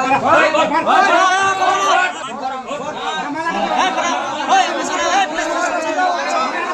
ભાઈ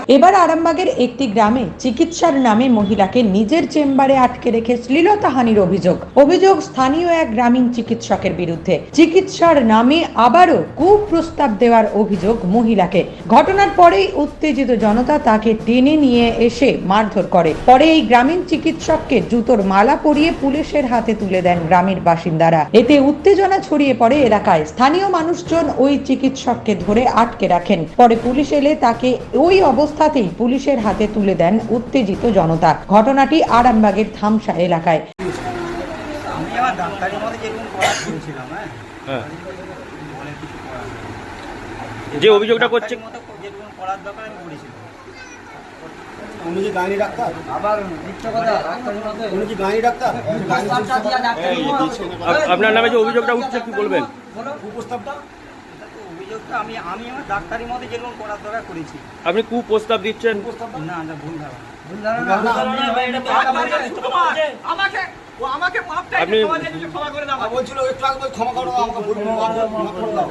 এবার আরামবাগের একটি গ্রামে চিকিৎসার নামে মহিলাকে নিজের চেম্বারে আটকে রেখে শ্লীলতাহানির অভিযোগ। অভিযোগ স্থানীয় এক গ্রামীণ চিকিৎসকের বিরুদ্ধে। চিকিৎসার নামে আবারও কুপ্রস্তাব দেওয়ার অভিযোগ মহিলাকে। ঘটনার পরেই উত্তেজিত জনতা তাকে টেনে নিয়ে এসে মারধর করে। পরে এই গ্রামীণ চিকিৎসককে জুতোর মালা পরিয়ে পুলিশের হাতে তুলে দেন গ্রামের বাসিন্দারা। এতে উত্তেজনা ছড়িয়ে পড়ে এলাকায়। স্থানীয় মানুষজন ওই চিকিৎসককে ধরে আটকে রাখেন। পরে পুলিশ এলে তাকে ওই অবস্থাতেই পুলিশের হাতে তুলে দেন উত্তেজিত জনতা। ঘটনাটি আরামবাগের থামসা এলাকায়। আমি আমার ডাক্তারের মধ্যে যেরকম পড়া করেছিলাম হ্যাঁ। যে অভিযোগটা করছে যেরকম পড়ার দরকার আমি করেছিলাম উনি কি গাইনি ডাক্তার? আবার মিথ্যা কথা উনি কি গাইনি ডাক্তার? প্রস্তাবটা দিয়া ডাক্তারের মধ্যে আপ- আপনার নামে যে অভিযোগটা উঠছে কি বলবেন? বলো কুপ্রস্তাবটা এটা তো অভিযোগটা আমি আমি আমার ডাক্তারের মধ্যে যেরকম পড়ার দরকার করেছি আপনি কুপ্রস্তাব দিচ্ছেন না না ভুল ধারণা ভুল ধারণা আপনি বলছিল একটু আগে ক্ষমা করো আমাকে ভুল করে দাও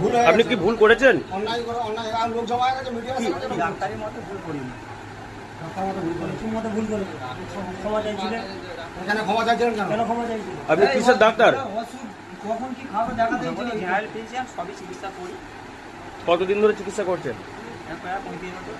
ভুল আপনি কি ভুল করেছেন অন্যায় করে অন্যায় আর লোক জমা হয়ে গেছে মিডিয়া আমি ডাক্তারের মধ্যে ভুল করিনি এখানে ক্ষমা কেন আপনি কিসের ডাক্তার কখন কি খাব দেখা জেনারেল ফিজিশিয়ান সবই চিকিৎসা করি। কতদিন ধরে চিকিৎসা করছেন? এখন পঁয়ত্রিশ বছর।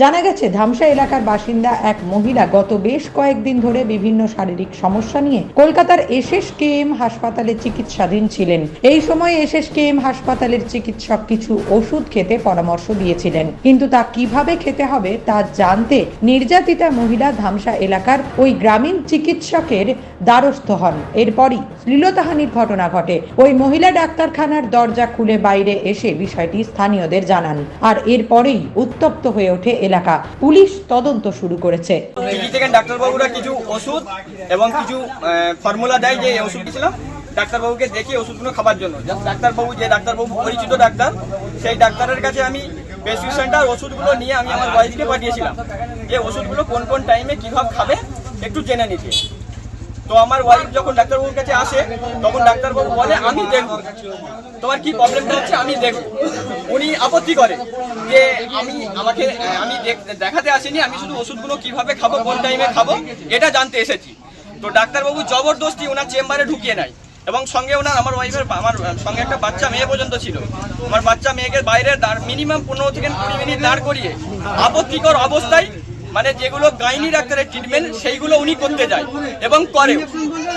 জানা গেছে ধামসা এলাকার বাসিন্দা এক মহিলা গত বেশ কয়েকদিন ধরে বিভিন্ন শারীরিক সমস্যা নিয়ে কলকাতার এসএস কেএম হাসপাতালে চিকিৎসাধীন ছিলেন। এই সময় এসএস কেএম হাসপাতালের চিকিৎসক কিছু ওষুধ খেতে পরামর্শ দিয়েছিলেন। কিন্তু তা কীভাবে খেতে হবে তা জানতে নির্যাতিতা মহিলা ধামসা এলাকার ওই গ্রামীণ চিকিৎসকের দ্বারস্থ হন। এরপরই শ্লীলতাহানির ঘটনা ঘটে। ওই মহিলা ডাক্তারখানার দরজা খুলে বাইরে এসে বিষয়টি স্থানীয়দের জানান। আর এরপরেই উত্তপ্ত হয়ে ওঠে এলাকা। পুলিশ তদন্ত শুরু করেছে। ডাক্তারবাবুরা কিছু ওষুধ এবং কিছু ফর্মুলা দেয় যে ওষুধ দিয়েছিলাম ডাক্তারবাবুকে দেখে ওষুধগুলো খাবার জন্য। ডাক্তারবাবু, যে ডাক্তারবাবু পরিচিত ডাক্তার, সেই ডাক্তারের কাছে আমি প্রেসক্রিপশনটা আর ওষুধগুলো নিয়ে আমি আমার ওয়াইফকে পাঠিয়েছিলাম। যে ওষুধগুলো কোন কোন টাইমে কীভাবে খাবে, একটু জেনে নিতে। তো আমার ওয়াইফ যখন ডাক্তারবাবুর কাছে আসে, তখন ডাক্তারবাবু বলে, আমি দেখব। তোমার কি প্রবলেমটা হচ্ছে? আমি দেখব। উনি আপত্তি করে যে, আমি, আমাকে, আমি দেখ- দেখাতে আসিনি, আমি শুধু ওষুধগুলো কীভাবে খাব, কোন টাইমে খাব, এটা জানতে এসেছি। তো ডাক্তারবাবু জবরদস্তি ওনার চেম্বারে ঢুকিয়ে নেয় এবং সঙ্গে ওনার, আমার ওয়াইফের আমার, সঙ্গে একটা বাচ্চা মেয়ে পর্যন্ত ছিল। আমার বাচ্চা মেয়েকে বাইরে মিনিমাম পনেরো থেকে কুড়ি মিনিট দাঁড় করিয়ে, আপত্তিকর অবস্থায় মানে যেগুলো গাইনি ডাক্তারের ট্রিটমেন্ট সেইগুলো উনি করতে যায় এবং করে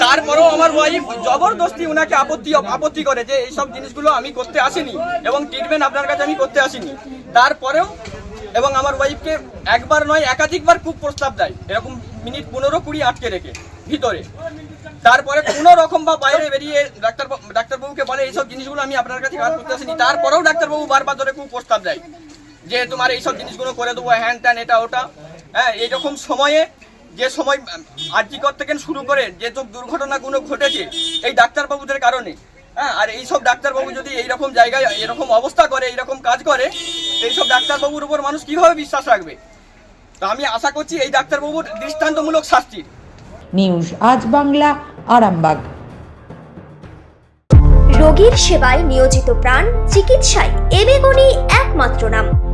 তারপরেও আমার ওয়াইফ জবরদস্তি উনাকে আপত্তি আপত্তি করে যে এইসব জিনিসগুলো আমি করতে আসিনি এবং ট্রিটমেন্ট আপনার কাছে আমি করতে আসিনি। তারপরেও এবং আমার ওয়াইফকে একবার নয়, একাধিকবার খুব প্রস্তাব দেয়, এরকম মিনিট পনেরো কুড়ি আটকে রেখে ভিতরে। তারপরে কোনো রকম বা বাইরে বেরিয়ে ডাক্তার ডাক্তারবাবুকে বলে, এইসব জিনিসগুলো আমি আপনার কাছে কাজ করতে আসিনি। তারপরেও ডাক্তারবাবু বারবার ধরে খুব প্রস্তাব দেয় যে, তোমার এইসব জিনিসগুলো করে দেবো, হ্যান ত্যান, এটা, ওটা। হ্যাঁ এইরকম সময়ে যে সময় আর্যিকর থেকে শুরু করে যে সব দুর্ঘটনাগুলো ঘটেছে এই ডাক্তারবাবুদের কারণে। হ্যাঁ আর এইসব ডাক্তারবাবু যদি এইরকম জায়গায় এরকম অবস্থা করে এইরকম কাজ করে এইসব ডাক্তারবাবুর উপর মানুষ কীভাবে বিশ্বাস রাখবে? তো আমি আশা করছি এই ডাক্তারবাবুর দৃষ্টান্তমূলক শাস্তির। নিউজ আজ বাংলা আরামবাগ। রোগীর সেবায় নিয়োজিত প্রাণ চিকিৎসায় এবেগুনি একমাত্র নাম।